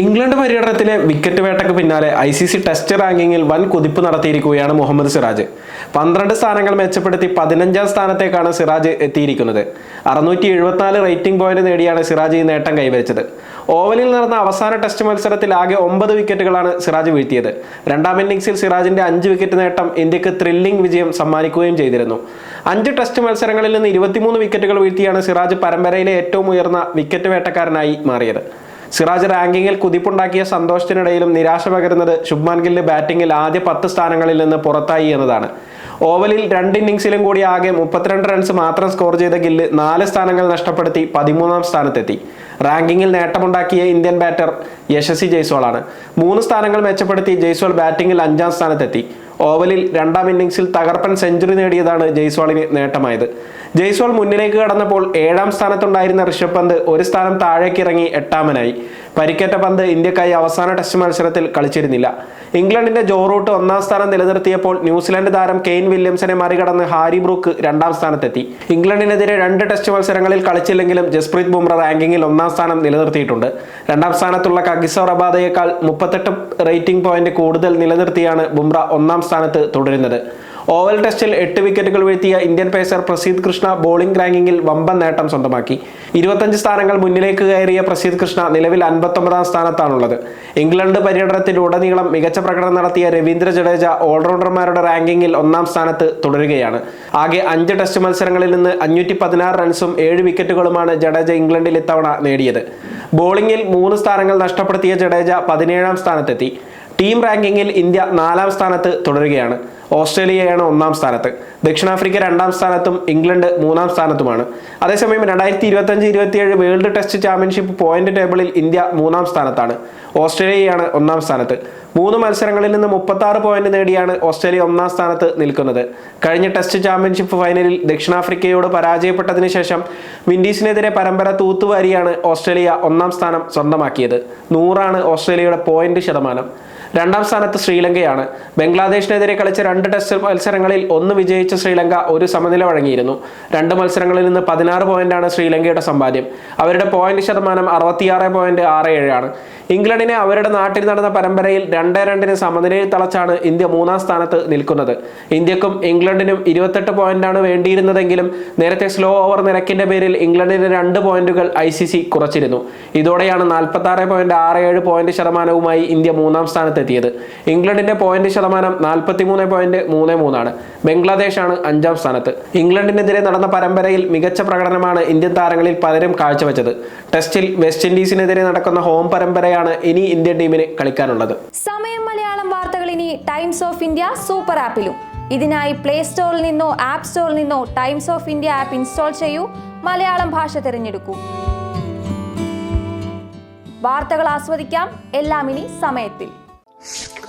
England പര്യടനത്തിലെ wicket വേട്ടയ്ക്ക് പിന്നാലെ I C C test റാങ്കിങ്ങിൽ വൻ കുതിപ്പ് നടത്തിയിരിക്കുകയാണ് മുഹമ്മദ് സിറാജ്. പന്ത്രണ്ട് സ്ഥാനങ്ങൾ മെച്ചപ്പെടുത്തി പതിനഞ്ചാം സ്ഥാനത്തേക്കാണ് സിറാജ് എത്തിയിരിക്കുന്നത്. അറുന്നൂറ്റി എഴുപത്തിനാല് റേറ്റിംഗ് പോയിന്റ് നേടിയാണ് സിറാജ് ഈ നേട്ടം കൈവരിച്ചത്. ഓവലിൽ നടന്ന അവസാന ടെസ്റ്റ് മത്സരത്തിൽ ആകെ ഒമ്പത് വിക്കറ്റുകളാണ് സിറാജ് വീഴ്ത്തിയത്. രണ്ടാം ഇന്നിംഗ്സിൽ സിറാജിന്റെ അഞ്ച് വിക്കറ്റ് നേട്ടം ഇന്ത്യയ്ക്ക് ത്രില്ലിംഗ് വിജയം സമ്മാനിക്കുകയും ചെയ്തിരുന്നു. അഞ്ച് ടെസ്റ്റ് മത്സരങ്ങളിൽ നിന്ന് ഇരുപത്തിമൂന്ന് വിക്കറ്റുകൾ വീഴ്ത്തിയാണ് സിറാജ് പരമ്പരയിലെ ഏറ്റവും ഉയർന്ന വിക്കറ്റ് വേട്ടക്കാരനായി മാറിയത്. സിറാജ് റാങ്കിങ്ങിൽ കുതിപ്പുണ്ടാക്കിയ സന്തോഷത്തിനിടയിലും നിരാശ പകരുന്നത് ശുഭ്മാൻ ഗില്ല് ബാറ്റിംഗിൽ ആദ്യ പത്ത് സ്ഥാനങ്ങളിൽ നിന്ന് പുറത്തായി എന്നതാണ്. ഓവലിൽ രണ്ട് ഇന്നിംഗ്സിലും കൂടി ആകെ മുപ്പത്തിരണ്ട് റൺസ് മാത്രം സ്കോർ ചെയ്ത ഗില്ല് നാല് സ്ഥാനങ്ങൾ നഷ്ടപ്പെടുത്തി പതിമൂന്നാം സ്ഥാനത്തെത്തി. റാങ്കിങ്ങിൽ നേട്ടമുണ്ടാക്കിയ ഇന്ത്യൻ ബാറ്റർ യശസ്വി ജയ്സ്വാളാണ്. മൂന്ന് സ്ഥാനങ്ങൾ മെച്ചപ്പെടുത്തി ജയ്സ്വാൾ ബാറ്റിംഗിൽ അഞ്ചാം സ്ഥാനത്തെത്തി. ഓവലിൽ രണ്ടാം ഇന്നിംഗ്സിൽ തകർപ്പൻ സെഞ്ചുറി നേടിയതാണ് ജയ്സ്വാളിന് നേട്ടമായത്. ജയ്സ്വാൾ മുന്നിലേക്ക് കടന്നപ്പോൾ ഏഴാം സ്ഥാനത്തുണ്ടായിരുന്ന ഋഷഭ് പന്ത് ഒരു സ്ഥാനം താഴേക്കിറങ്ങി എട്ടാമനായി. പരിക്കേറ്റ പന്ത് ഇന്ത്യക്കായി അവസാന ടെസ്റ്റ് മത്സരത്തിൽ കളിച്ചിരുന്നില്ല. ഇംഗ്ലണ്ടിന്റെ ജോറൂട്ട് ഒന്നാം സ്ഥാനം നിലനിർത്തിയപ്പോൾ ന്യൂസിലൻഡ് താരം കെയ്ൻ വില്യംസനെ മറികടന്ന് ഹാരി ബ്രൂക്ക് രണ്ടാം സ്ഥാനത്തെത്തി. ഇംഗ്ലണ്ടിനെതിരെ രണ്ട് ടെസ്റ്റ് മത്സരങ്ങളിൽ കളിച്ചില്ലെങ്കിലും ജസ്പ്രീത് ബുംറ റാങ്കിങ്ങിൽ ഒന്നാം സ്ഥാനം നിലനിർത്തിയിട്ടുണ്ട്. രണ്ടാം സ്ഥാനത്തുള്ള കഗിസോ റബാദയേക്കാൾ മുപ്പത്തെട്ട് റേറ്റിംഗ് പോയിന്റ് കൂടുതൽ നിലനിർത്തിയാണ് ബുംറ ഒന്നാം സ്ഥാനത്ത് തുടരുന്നത്. ഓവൽ ടെസ്റ്റിൽ എട്ട് വിക്കറ്റുകൾ വീഴ്ത്തിയ Indian pacer Prasidh Krishna bowling റാങ്കിങ്ങിൽ വമ്പൻ നേട്ടം സ്വന്തമാക്കി. ഇരുപത്തഞ്ച് സ്ഥാനങ്ങൾ മുന്നിലേക്ക് കയറിയ പ്രസീദ് കൃഷ്ണ നിലവിൽ അൻപത്തൊമ്പതാം സ്ഥാനത്താണുള്ളത്. ഇംഗ്ലണ്ട് പര്യടനത്തിലുടനീളം മികച്ച പ്രകടനം നടത്തിയ രവീന്ദ്ര ജഡേജ ഓൾറൗണ്ടർമാരുടെ റാങ്കിങ്ങിൽ ഒന്നാം സ്ഥാനത്ത് തുടരുകയാണ്. ആകെ അഞ്ച് ടെസ്റ്റ് മത്സരങ്ങളിൽ നിന്ന് അഞ്ഞൂറ്റി പതിനാറ് റൺസും ഏഴ് വിക്കറ്റുകളുമാണ് ജഡേജ ഇംഗ്ലണ്ടിൽ ഇത്തവണ നേടിയത്. ബോളിംഗിൽ മൂന്ന് സ്ഥാനങ്ങൾ നഷ്ടപ്പെടുത്തിയ ജഡേജ പതിനേഴാം സ്ഥാനത്തെത്തി. ടീം റാങ്കിങ്ങിൽ ഇന്ത്യ നാലാം സ്ഥാനത്ത് തുടരുകയാണ്. ഓസ്ട്രേലിയയാണ് ഒന്നാം സ്ഥാനത്ത്. ദക്ഷിണാഫ്രിക്ക രണ്ടാം സ്ഥാനത്തും ഇംഗ്ലണ്ട് മൂന്നാം സ്ഥാനത്തുമാണ്. അതേസമയം രണ്ടായിരത്തി ഇരുപത്തഞ്ച് ഇരുപത്തിയേഴ് വേൾഡ് ടെസ്റ്റ് ചാമ്പ്യൻഷിപ്പ് പോയിന്റ് ടേബിളിൽ ഇന്ത്യ മൂന്നാം സ്ഥാനത്താണ്. ഓസ്ട്രേലിയയാണ് ഒന്നാം സ്ഥാനത്ത്. മൂന്ന് മത്സരങ്ങളിൽ നിന്ന് മുപ്പത്തി പോയിന്റ് നേടിയാണ് ഓസ്ട്രേലിയ ഒന്നാം സ്ഥാനത്ത് നിൽക്കുന്നത്. കഴിഞ്ഞ ടെസ്റ്റ് ചാമ്പ്യൻഷിപ്പ് ഫൈനലിൽ ദക്ഷിണാഫ്രിക്കയോട് പരാജയപ്പെട്ടതിന് ശേഷം വിൻഡീസിനെതിരെ പരമ്പര തൂത്തുവാരിയാണ് ഓസ്ട്രേലിയ ഒന്നാം സ്ഥാനം സ്വന്തമാക്കിയത്. നൂറാണ് ഓസ്ട്രേലിയയുടെ പോയിന്റ് ശതമാനം. രണ്ടാം സ്ഥാനത്ത് ശ്രീലങ്കയാണ്. ബംഗ്ലാദേശിനെതിരെ കളിച്ച രണ്ട് ടെസ്റ്റ് മത്സരങ്ങളിൽ ഒന്ന് വിജയിച്ച ശ്രീലങ്ക ഒരു സമനില വഴങ്ങിയിരുന്നു. രണ്ട് മത്സരങ്ങളിൽ നിന്ന് പതിനാറ് പോയിന്റാണ് ശ്രീലങ്കയുടെ സമ്പാദ്യം. അവരുടെ പോയിന്റ് ശതമാനം അറുപത്തിയാറ് പോയിന്റ് ആറ് ഏഴാണ് ഇംഗ്ലണ്ടിനെ അവരുടെ നാട്ടിൽ നടന്ന പരമ്പരയിൽ രണ്ട് രണ്ടിന് സമനിലയിൽ തളച്ചാണ് ഇന്ത്യ മൂന്നാം സ്ഥാനത്ത് നിൽക്കുന്നത്. ഇന്ത്യക്കും ഇംഗ്ലണ്ടിനും ഇരുപത്തെട്ട് പോയിന്റാണ് വേണ്ടിയിരുന്നതെങ്കിലും നേരത്തെ സ്ലോ ഓവർ നിരക്കിന്റെ പേരിൽ ഇംഗ്ലണ്ടിന് രണ്ട് പോയിന്റുകൾ ഐ കുറച്ചിരുന്നു. ഇതോടെയാണ് നാൽപ്പത്തി ആറ് പോയിന്റ് ആറ് ഏഴ് പോയിന്റ് ശതമാനവുമായി ഇന്ത്യ മൂന്നാം സ്ഥാനത്തെത്തിയത് ഇംഗ്ലണ്ടിന്റെ പോയിന്റ് ശതമാനം നാൽപ്പത്തി മൂന്ന് പോയിന്റ് മൂന്ന് മൂന്നാണ്. ബംഗ്ലാദേശാണ് അഞ്ചാം സ്ഥാനത്ത്. ഇംഗ്ലണ്ടിനെതിരെ നടന്ന പരമ്പരയിൽ മികച്ച പ്രകടനമാണ് ഇന്ത്യൻ താരങ്ങളിൽ പലരും കാഴ്ചവെച്ചത്. ടെസ്റ്റിൽ വെസ്റ്റ് ഇൻഡീസിനെതിരെ നടക്കുന്ന ഹോം പരമ്പരയാണ് ഇനി ഇന്ത്യൻ ടീമിന് കളിക്കാനുള്ളത്. സമയം മലയാളം വാർത്തകൾ ഇനി ടൈംസ് ഓഫ് ഇന്ത്യ സൂപ്പർ ആപ്പിലും ഇതിനായി പ്ലേ സ്റ്റോറിൽ നിന്നോ ആപ്പ് സ്റ്റോറിൽ നിന്നോ Times of India app install ചെയ്യൂ. മലയാളം ഭാഷ തിരഞ്ഞെടുക്കൂ. വാർത്തകൾ ആസ്വദിക്കാം. എല്ലാം ഇനി സമയത്തിൽ. Sk-